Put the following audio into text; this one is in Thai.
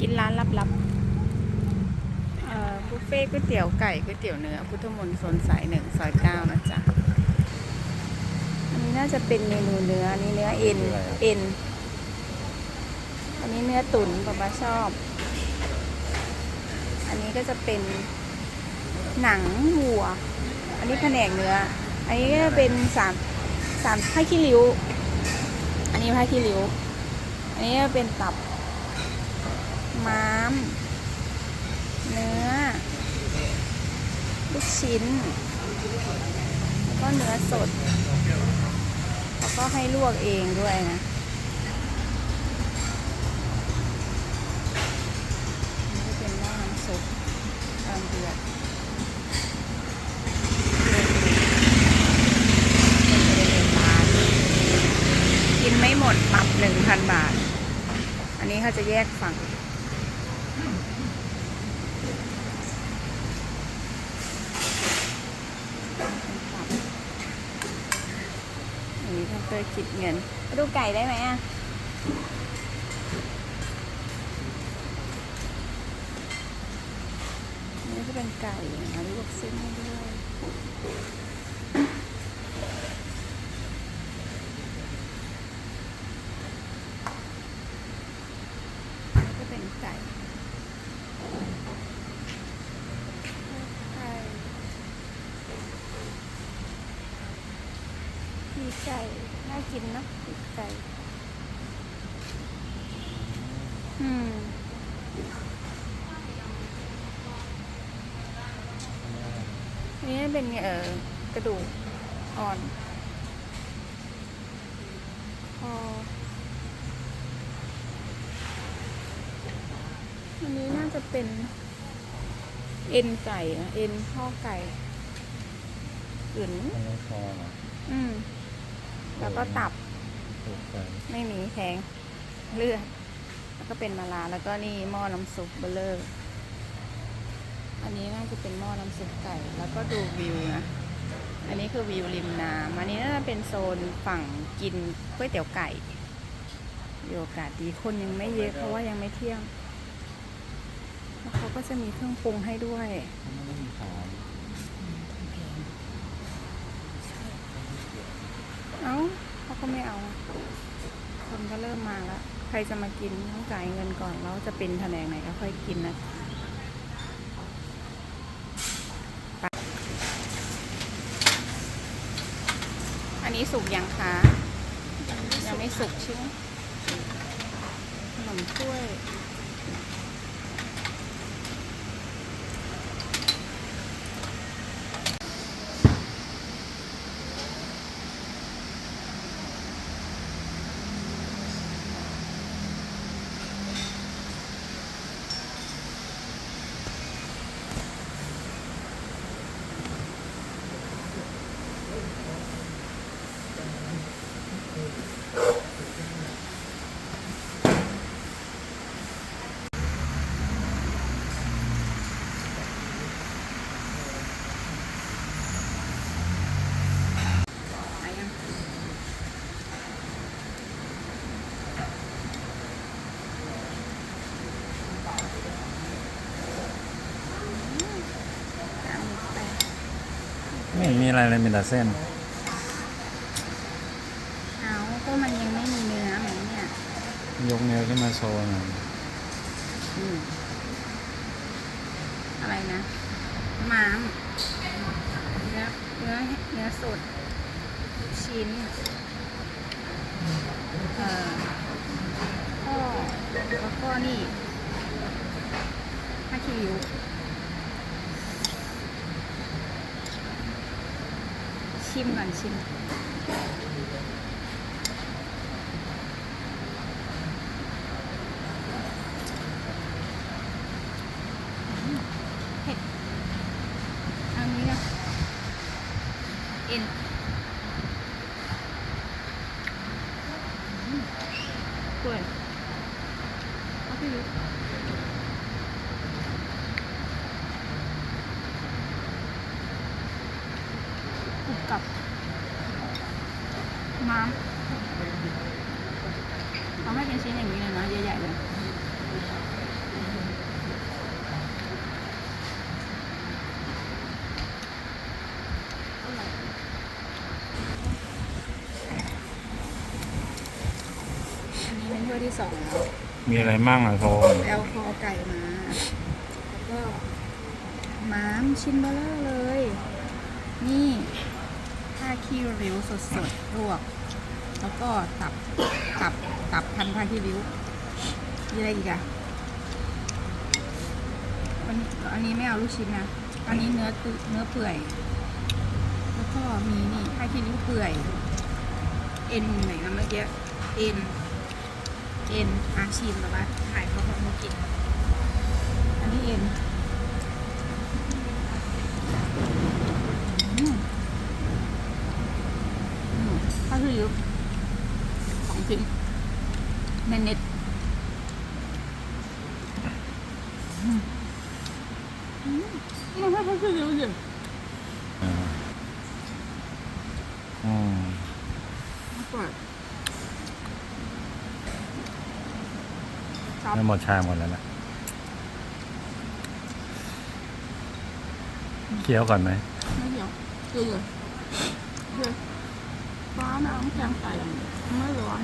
กินร้านลับๆเอ่อบุฟเฟ่ต์ก๋วยเตี๋ยวไก่ก๋วยเตี๋ยวเนื้อพุทธมนตรสนสายหนึ่งซอยเก้านะจ๊ะ อันนี้น่าจะเป็นเมนูเนื้อ อันนี้เนื้อเอ็น เอ็น อันนี้เนื้อตุ๋นป๊าป๊าชอบ อันนี้ก็จะเป็นหนังวัว อันนี้แผนกเนื้อ อันนี้ก็จะเป็นสามสามผ้าขี้ริ้ว อันนี้ผ้าขี้ริ้ว อันนี้ก็เป็นตับ ม้าม เนื้อ ลูกชิ้น แล้วก็เนื้อสด แล้วก็ให้ลวกเองด้วยนะนี่เป็นหม้อน้ำซุปตามเดือดกินไม่หมดปรับหนึ่งพันบาท อันนี้เขาจะแยกฝั่ง อันนี้ทำ เตอร์คิดเงิน ดูไก่ได้ไหมอะนี่จะเป็นไก่นะลวกเส้นให้ด้วยนี่ก็เป็นไก่ไก่มีไก่ น่ากินเนอะปีกไก่อืมอันนี้เป็นเอ่อกระดูกอ่อนคออันนี้น่าจะเป็น เอ็นไก่นะเอ็นข้อไก่อื่นอันนี้คอเหรออืม แล้วก็ตับถูกใจไม่มีแทงเลือดแล้วก็เป็นมะระแล้วก็นี่หม้อน้ำซุปเบลเลอร์อันนี้น่าจะเป็นหม้อน้ำซุปไก่ แล้วก็ดูวิวนะ อันนี้คือวิวริมน้ำอันนี้น่าจะเป็นโซนฝั่งกินก๋วยเตี๋ยวไก่มีโอกาสดีคนยังไม่เยอะเพราะว่ายังไม่เที่ยงแล้วเขาก็จะมีเครื่องปรุงให้ด้วยไม่มีขาย เอ้าเขาก็ไม่เอา คนก็เริ่มมาแล้ว ใครจะมากินต้องจ่ายเงินก่อนแล้วจะเป็นแผนกไหนก็ค่อยกินนะอันนี้สุกยังคะยังไม่สุกใช่ไหมขนมถ้วย เห็นมีอะไรเลยมีแต่เส้น เอาก็มันยังไม่มีเนื้อไหมเนี่ยยกเนื้อขึ้นมาโชว์หน่อยอืมอะไรนะม้ามเนื้อเนื้อเนื้อสดชิ้นเอ่อข้อแล้วก็นี่ผ้าคิริว ชิมก่อนชิม นะเขาไม่เป็นชิ้นอย่างนี้เลยนะใหญ่ๆเลยอันนี้เป็นถ้วยที่สองแล้วมีอะไรมั่งอะทอรแอลคอไก่มาแล้วก็ม้ามชิ้นเบลเลอร์เลย นี่ผ้าขี้ริ้วสดๆลวก แล้วก็ตับตับตับพันผ้าขี้ริ้วมีอะไรอีกอะอันนี้อันนี้ไม่เอาลูกชิ้นนะ อันนี้เนื้อตุเนื้อเปื่อย แล้วก็มีนี่ผ้าขี้ริ้วเปื่อย เอ็นไหนนะเมื่อกี้ เอ็น เอ็นอาชิมแบบว่าถ่ายเขาทำมากิน อันนี้เอ็นอืมอื ริงเน็ตเน็ตอืมอืมมันข้าวคือเยอะเยอะอ่าอืมมากกว่าชอบไม่หมดชามหมดแล้วนะเคี้ยวก่อนไหมไม่เหี่ยวคือเลย คือฟ้าน้ำแข็งใสไม่ร้อน